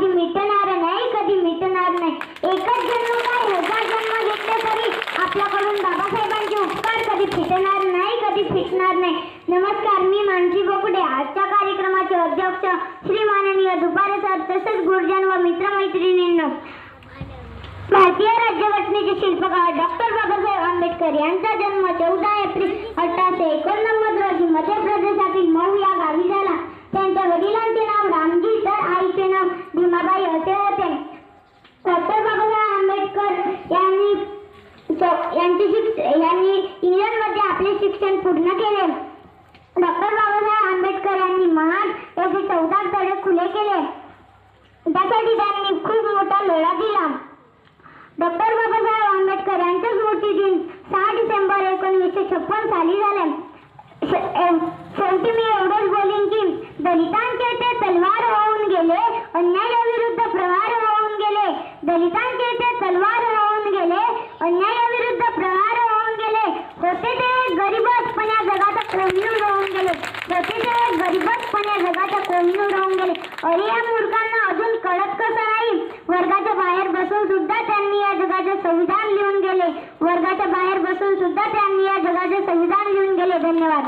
कधी मिटणार नाही कधी मिटणार नाही. एकच जन्म काय हजार जन्म घेतले तरी आपल्याकडून बाबासाहेबांचे उपकार कधी फिटणार नाही कधी फिटणार नाही. नमस्कार मी मानसी बोकडे. आजच्या कार्यक्रमाचे अध्यक्ष श्री माननीय दुपारे सर तसेच गुरुजन व मित्रमैत्रिणींनो. भारतीय राज्यघटनेचे शिल्पकार डॉक्टर बाबासाहेब आंबेडकर यांचा जन्म चौदा एप्रिल अठराशे एकोणनव्वद रोजी मध्य प्रदेश यांचे यांनी इंग्लंडमध्ये आपले शिक्षण पूर्ण केले. डॉक्टर बाबासाहेब आंबेडकर यांनी महान याचे चौदा धडे खुले केले. त्यासाठी त्यांनी खूप मोठा लढा दिला. डॉक्टर बाबासाहेब आंबेडकर यांचा स्मृती दिन सहा डिसेंबर एकोणीसशे छप्पन साली झाले. शेवटी मी एवढंच बोलीन की दलितांचे ते तलवार होऊन गेले अन्यायाविरुद्ध प्रहार होऊन गेले. दलितांचे ते तलवार होऊन गेले अन्यायाविरुद्ध प्रहार होऊन गेले होते ते गरीबच पण या जगाचा कोहिनूर होऊन गेले होते जगाच्या गरीबच राहून गेले. अरे या मूर्खांना अजून कळत कसं नाही वर्गाच्या बाहेर बसून सुद्धा त्यांनी या जगाचे संविधान लिहून गेले. वर्गाच्या बाहेर बसून सुद्धा त्यांनी या जगाचे संविधान लिहून गेले. धन्यवाद.